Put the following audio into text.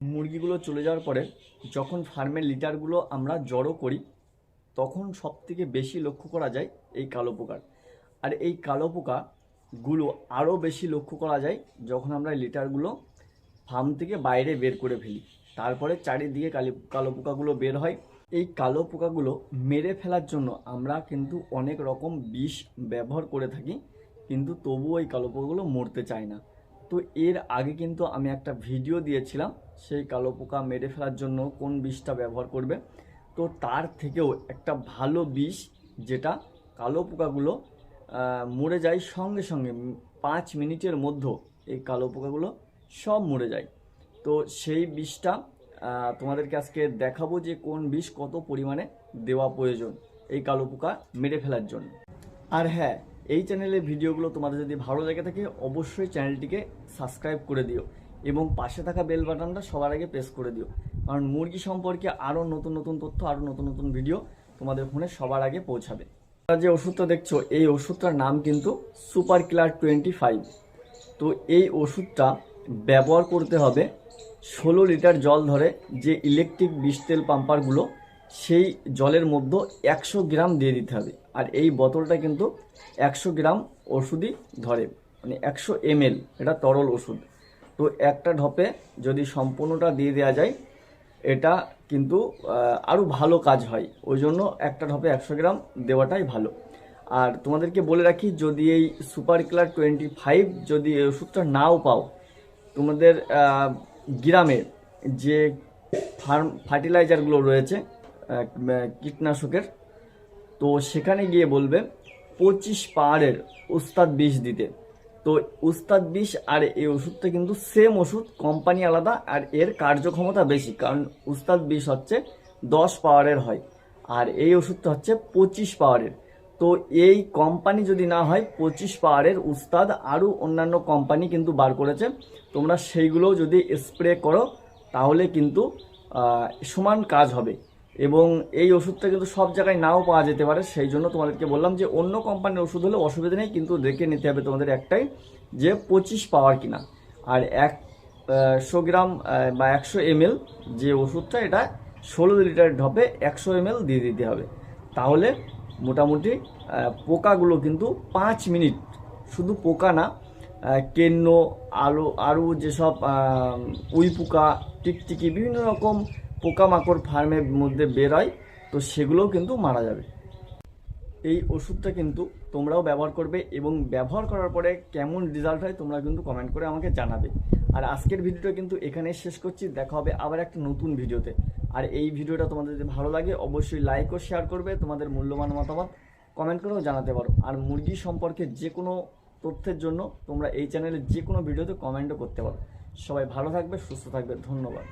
মুরগিগুলো চলে যাওয়ার পরে যখন ফার্মের লিটারগুলো আমরা জড়ো করি, তখন সব থেকে বেশি লক্ষ্য করা যায় এই কালো পোকার। আর এই কালো পোকাগুলো আরও বেশি লক্ষ্য করা যায় যখন আমরা লিটারগুলো ফার্ম থেকে বাইরে বের করে ফেলি। তারপরে চারিদিকে কালি, কালো পোকাগুলো বের হয়। এই কালো পোকাগুলো মেরে ফেলার জন্য আমরা কিন্তু অনেক রকম বিষ ব্যবহার করে থাকি, কিন্তু তবুও এই কালো পোকাগুলো মরতে চায় না। তো এর আগে কিন্তু আমি একটা ভিডিও দিয়েছিলাম, সেই কালো পোকা মেরে ফেলার জন্য কোন বিষটা ব্যবহার করবে। তো তার থেকেও একটা ভালো বিষ যেটা কালো পোকাগুলো মরে যায় সঙ্গে সঙ্গে পাঁচ মিনিটের মধ্যে এই কালো পোকাগুলো সব মরে যায়। তো সেই বিষটা তোমাদেরকে আজকে দেখাবো যে কোন বিষ কত পরিমাণে দেওয়া প্রয়োজন এই কালো পোকা মেরে ফেলার জন্য। আর হ্যাঁ এই চ্যানেলের ভিডিওগুলো তোমাদের যদি ভালো লেগে থাকে, অবশ্যই চ্যানেলটিকে সাবস্ক্রাইব করে দিও এবং পাশে থাকা বেল বাটনটা সবার আগে প্রেস করে দিও। কারণ মুরগি সম্পর্কে আরও নতুন নতুন তথ্য আরও নতুন নতুন ভিডিও তোমাদের ফোনে সবার আগে পৌঁছাবে। তোমরা যে ওষুধটা দেখছ, এই ওষুধটার নাম কিন্তু সুপার কিলার টোয়েন্টি ফাইভ তো এই ওষুধটা ব্যবহার করতে হবে ষোলো লিটার জল ধরে যে ইলেকট্রিক বিষ তেল পাম্পারগুলো সেই জলের মধ্যে একশো গ্রাম দিয়ে দিতে হবে। আর এই বোতলটা কিন্তু একশো গ্রাম ওষুধই ধরে। মানে একশো এমএল, এটা তরল ওষুধ। তো একটা ঢপে যদি সম্পূর্ণটা দিয়ে দেওয়া যায়, এটা কিন্তু আরও ভালো কাজ হয়। ওই জন্য একটা ঢপে একশো গ্রাম দেওয়াটাই ভালো। আর তোমাদেরকে বলে রাখি, যদি এই সুপার কিলার টোয়েন্টি ফাইভ যদি ওষুধটা নাও পাও, তোমাদের গ্রামে যে ফার্ম, ফার্টিলাইজারগুলো রয়েছে কীটনাশকের। তো সেখানে গিয়ে বলবে, পঁচিশ পাহাড়ের উস্তাদ বিষ দিতে। তো উস্তাদ বিষ আর এই ওষুধটা কিন্তু সেম ওষুধ কোম্পানি আলাদা আর এর কার্যক্ষমতা বেশি। কারণ উস্তাদ বিষ হচ্ছে দশ পাওয়ারের হয় আর এই ওষুধটা হচ্ছে পঁচিশ পাওয়ারের তো এই কোম্পানি যদি না হয়, পঁচিশ পাওয়ারের উস্তাদ আরও অন্যান্য কোম্পানি কিন্তু বার করেছে। তোমরা সেইগুলো যদি স্প্রে করো, তাহলে কিন্তু সমান কাজ হবে। এবং এই ওষুধটা কিন্তু সব জায়গায় নাও পাওয়া যেতে পারে, সেই জন্য তোমাদেরকে বললাম যে অন্য কোম্পানির ওষুধ হলে অসুবিধা নেই, কিন্তু দেখে নিতে হবে তোমাদের একটাই যে পঁচিশ পাওয়ার কিনা। আর এক একশো গ্রাম বা একশো এমএল যে ওষুধটা, এটা ষোলো লিটার ঢপে একশো এমএল দিয়ে দিতে হবে। তাহলে মোটামুটি পোকাগুলো কিন্তু পাঁচ মিনিট, শুধু পোকা না কেন্ন, আলো আরও যেসব উই পোকা টিকটিকি, বিভিন্ন রকম পোকামাকড় ফার্মের মধ্যে বেরোয়, তো সেগুলোও কিন্তু মারা যাবে। এই ওষুধটা কিন্তু তোমরাও ব্যবহার করবে এবং ব্যবহার করার পরে কেমন রেজাল্ট হয় তোমরা কিন্তু কমেন্ট করে আমাকে জানাবে। আর আজকের ভিডিওটা কিন্তু এখানেই শেষ করছি, দেখা হবে আবার একটা নতুন ভিডিওতে আর এই ভিডিওটা তোমাদের যদি ভালো লাগে, অবশ্যই লাইক ও শেয়ার করবে, তোমাদের মূল্যবান মতামত কমেন্ট করেও জানাতে পারো। আর মুরগি সম্পর্কে যে কোনো তথ্যের জন্য তোমরা এই চ্যানেলে যে কোনো ভিডিওতে কমেন্টও করতে পারো। সবাই ভালো থাকবে, সুস্থ থাকবে, ধন্যবাদ।